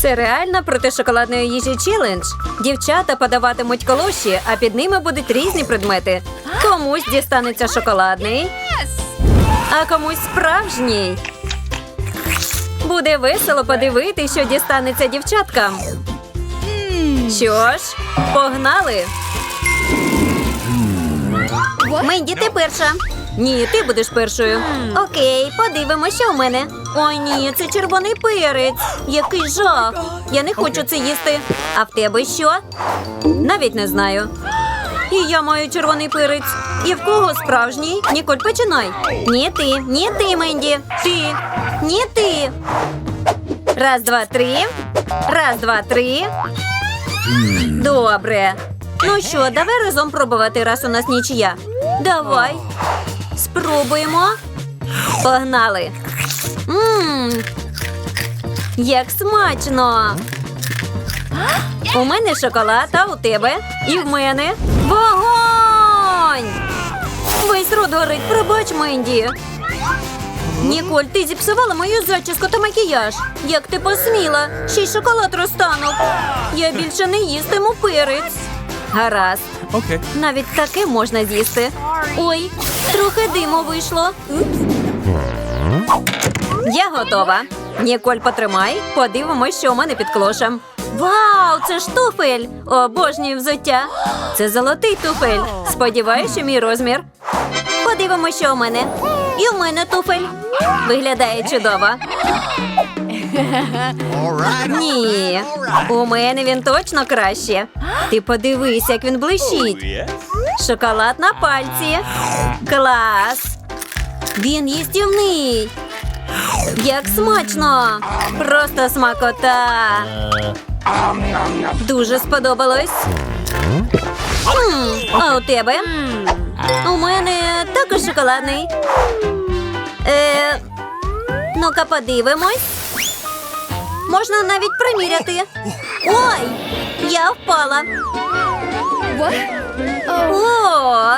Це реально проти шоколадної їжі челендж. Дівчата подаватимуть колоші, а під ними будуть різні предмети. Комусь дістанеться шоколадний, а комусь справжній. Буде весело подивити, що дістанеться дівчаткам. Що ж, погнали. Менді, ти перша. Ні, ти будеш першою. Окей, подивимося, що в мене. Ой, ні, це червоний перець. Який жах. Я не хочу це їсти. А в тебе що? Навіть не знаю. І я маю червоний перець. І в кого справжній? Ніколь, починай. Ні ти, ні ти, Менді. Ти. Ні ти. Раз, два, три. Раз, два, три. Добре. Ну що, давай разом пробувати, раз у нас нічия. Давай. Спробуємо. Погнали. Мм. Як смачно. У мене шоколад, а у тебе і в мене вогонь. Весь рот горить, пробач, Менді. Ніколь, ти зіпсувала мою зачіску та макіяж. Як ти посміла? Ще й шоколад розтанув. Я більше не їстиму перець. Гаразд. Okay. Навіть таке можна з'їсти. Ой, трохи диму вийшло. Я готова. Ніколь, потримай. Подивимось, що у мене під клошем. Вау, це ж туфель! Обожнюю взуття. Це золотий туфель. Сподіваюся, що мій розмір. Подивимось, що у мене. І у мене туфель. Виглядає чудово. Ні, у мене він точно краще. Ти подивись, як він блищить. Шоколад на пальці. Клас. Він їстівний. Як смачно! Просто смакота. Дуже сподобалось. Хм, а у тебе? У мене також шоколадний. Е, ну-ка подивимось. Можна навіть приміряти. Ой, я впала. О,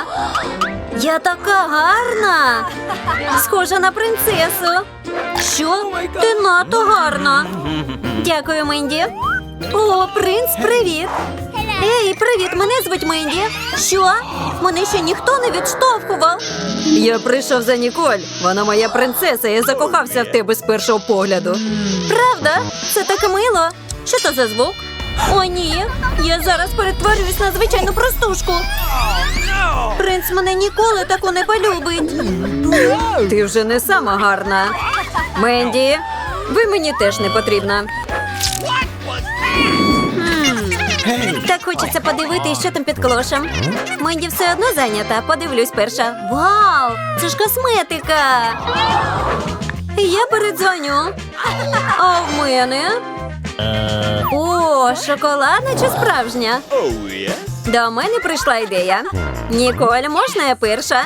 я така гарна. Схожа на принцесу. Що? Ти надто гарна. Дякую, Менді. О, принц, привіт. Ей, привіт, мене звуть Менді. Що? Мене ще ніхто не відштовхував. Я прийшов за Ніколь. Вона моя принцеса. Я закохався в тебе з першого погляду. Правда? Це так мило. Що то за звук? О, ні. Я зараз перетворююсь на звичайну простушку. Принц мене ніколи таку не полюбить. Ти вже не сама гарна. Менді, ви мені теж не потрібна. Так хочеться подивитися, що там під клошем. Менді все одно зайнята. Подивлюсь перша. Вау! Це ж косметика. Я передзвоню. А в мене? О, шоколадна чи справжня? До мене прийшла ідея. Ніколь, можна я перша?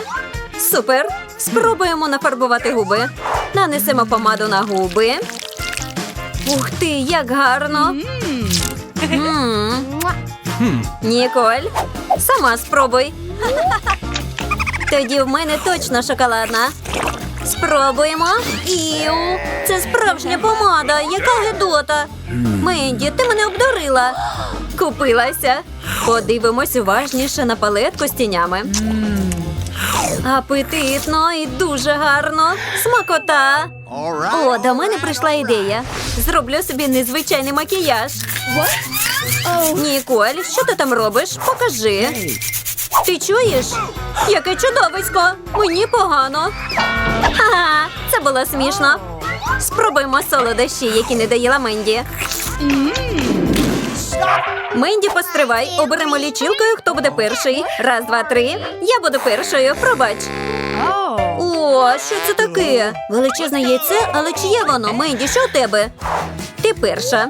Супер. Спробуємо нафарбувати губи. Нанесемо помаду на губи. Ух ти, як гарно. М. Ніколь, сама спробуй. Тоді в мене точно шоколадна. Спробуємо. Іу, це справжня помада, яка гидота. Менді, ти мене обдурила. Купилася. Подивимось уважніше на палетку з тінями. Апетитно і дуже гарно. Смакота. О, до мене прийшла ідея. Зроблю собі незвичайний макіяж. Ніколь, що ти там робиш? Покажи. Ти чуєш? Яке чудовисько! Мені погано. Ха, це було смішно. Спробуємо солодощі, які не доїла Менді. Менді, постривай, оберемо лічилкою, хто буде перший. Раз, два, три. Я буду першою. Пробач. О, що це таке? Величезне яйце, але чиє воно? Менді, що у тебе? Ти перша.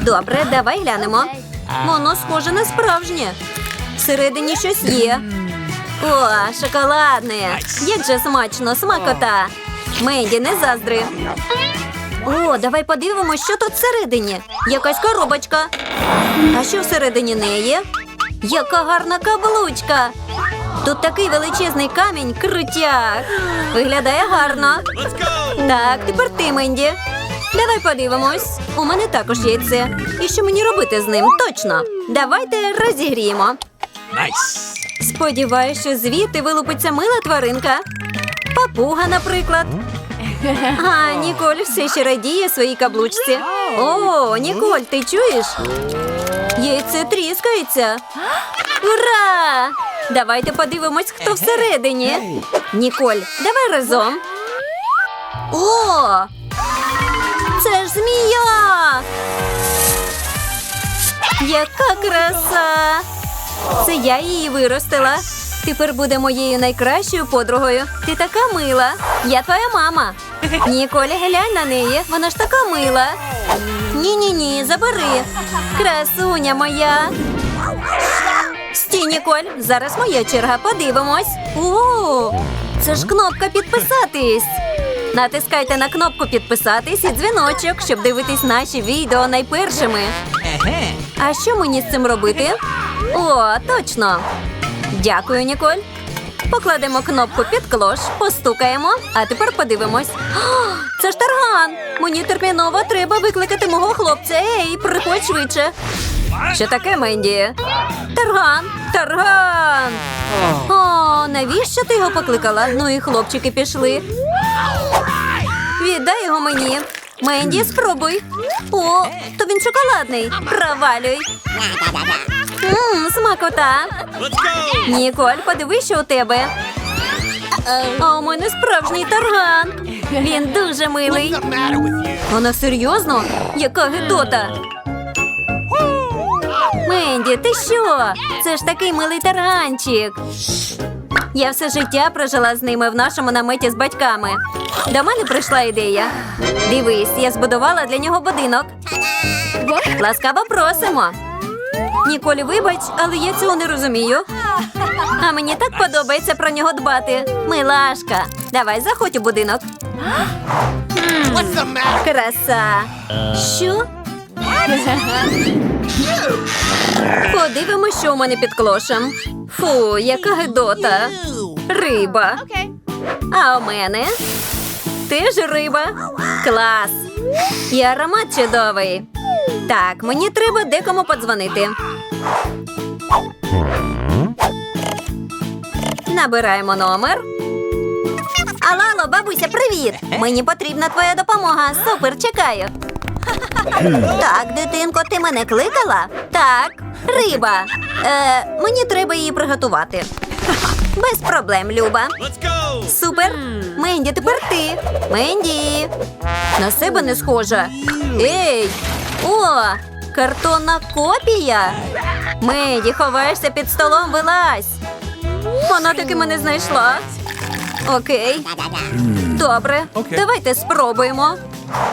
Добре, давай глянемо. Воно схоже на справжнє. Всередині щось є. О, шоколадне. Як же смачно, смакота. Менді, не заздри. О, давай подивимось, що тут всередині. Якась коробочка. А що всередині неї? Яка гарна каблучка. Тут такий величезний камінь крутяк. Виглядає гарно. Так, тепер ти, Менді. Давай подивимось. У мене також яйце. І що мені робити з ним? Точно. Давайте розігріємо. Nice. Сподіваюсь, що звідти вилупиться мила тваринка. Папуга, наприклад. А, Ніколь все ще радіє своїй каблучці. О, Ніколь, ти чуєш? Яйце тріскається. Ура! Давайте подивимось, хто всередині. Ніколь, давай разом. О! Це ж змія! Яка краса! Це я її виростила. Тепер буде моєю найкращою подругою. Ти така мила. Я твоя мама. Ніколі, глянь на неї. Вона ж така мила. Ні-ні ні, забери. Красуня моя. Стій, Ніколь, зараз моя черга. Подивимось. О, це ж кнопка підписатись. Натискайте на кнопку підписатись і дзвіночок, щоб дивитись наші відео найпершими. А що мені з цим робити? О, точно. Дякую, Ніколь. Покладемо кнопку під клош, постукаємо, а тепер подивимось. О, це ж тарган! Мені терміново треба викликати мого хлопця. Ей, приходь швидше. Що таке, Менді? Тарган! Тарган! О, навіщо ти його покликала? Ну і хлопчики пішли. Віддай його мені. Менді, спробуй. О, то він шоколадний. Провалюй. Мм, смакота. Ніколь, подивись, що у тебе. А у мене справжній тарган. Він дуже милий. Вона серйозно? Яка гидота? Менді, ти що? Це ж такий милий тарганчик. Я все життя прожила з ними в нашому наметі з батьками. До мене прийшла ідея. Дивись, я збудувала для нього будинок. Ласкаво просимо. Ніколі, вибач, але я цього не розумію. А мені так подобається про нього дбати. Милашка, давай заходь у будинок. Краса. Що? Подивимось, що у мене під клошем. Фу, яка гидота. Риба. А у мене теж риба. Клас. І аромат чудовий. Так, мені треба декому подзвонити. Набираємо номер. Алло, бабуся, привіт! Мені потрібна твоя допомога. Супер, чекаю. Так, дитинко, ти мене кликала? Так, риба. Е, мені треба її приготувати. Без проблем, Люба. Супер. Менді, тепер ти. Менді. На себе не схожа. Ей! О! Картонна копія. Менді, ховаєшся під столом, вилазь. Вона таки мене знайшла. Окей. Добре, давайте спробуємо.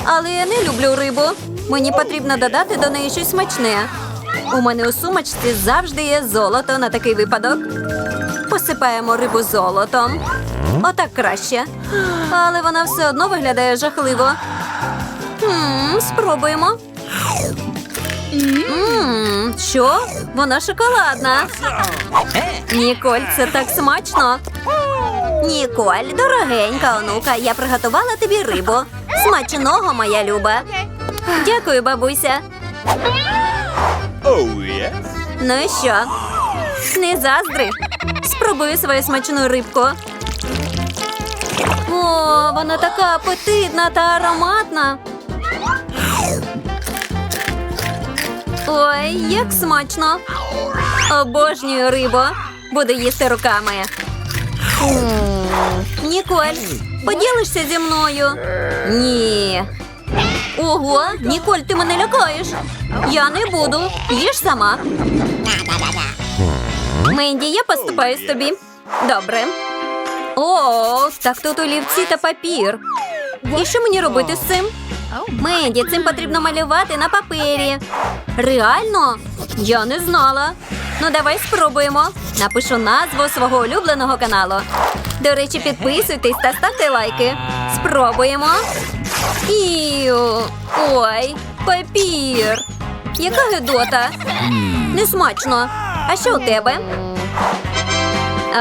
Але я не люблю рибу. Мені потрібно додати до неї щось смачне. У мене у сумочці завжди є золото на такий випадок. Посипаємо рибу золотом. Отак краще. Але вона все одно виглядає жахливо. М, спробуємо. Мм, що? Вона шоколадна. Ніколь, це так смачно. Ніколь, дорогенька онука, я приготувала тобі рибу. Смачного, моя люба. Дякую, бабуся. Oh yes. Ну що? Не заздри. Спробую свою смачну рибку. О, вона така апетитна та ароматна. Ой, як смачно. Обожнюю рибу. Буду їсти руками. Ніколь, поділишся зі мною? Ні. Ого, Ніколь, ти мене лякаєш. Я не буду. Їж сама. Менді, я поступаю з тобі. Добре. О, так тут олівці та папір. І що мені робити з цим? Менді, цим потрібно малювати на папері. Реально? Я не знала. Ну, давай спробуємо. Напишу назву свого улюбленого каналу. До речі, підписуйтесь та ставте лайки. Спробуємо. Іу. Ой, папір. Яка гидота. Несмачно. А що у тебе?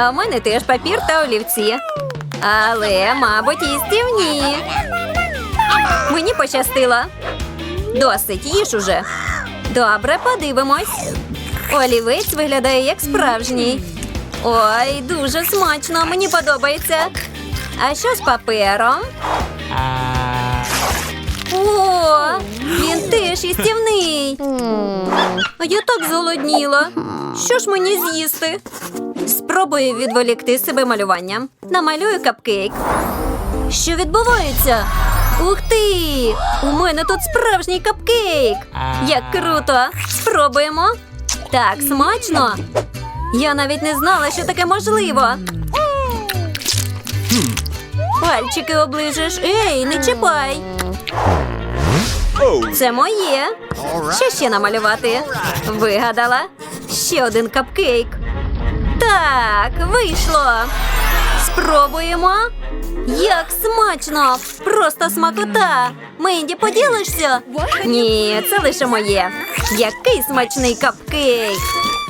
А у мене теж папір та олівці. Але, мабуть, їстівні. Мені пощастило. Досить, їж уже. Добре, подивимось. Олівець виглядає як справжній. Ой, дуже смачно, мені подобається. А що з папером? О, він теж їстівний. А я так зголодніла. Що ж мені з'їсти? Спробую відволікти себе малюванням. Намалюю капкейк. Що відбувається? Ух ти! У мене тут справжній капкейк! Як круто! Спробуємо. Так, смачно. Я навіть не знала, що таке можливо. Пальчики оближеш. Ей, не чіпай. Це моє. Що ще намалювати? Вигадала. Ще один капкейк. Так, вийшло. Спробуємо. Як смачно! Просто смакота! Менді, поділишся? Ні, це лише моє. Який смачний капкейк!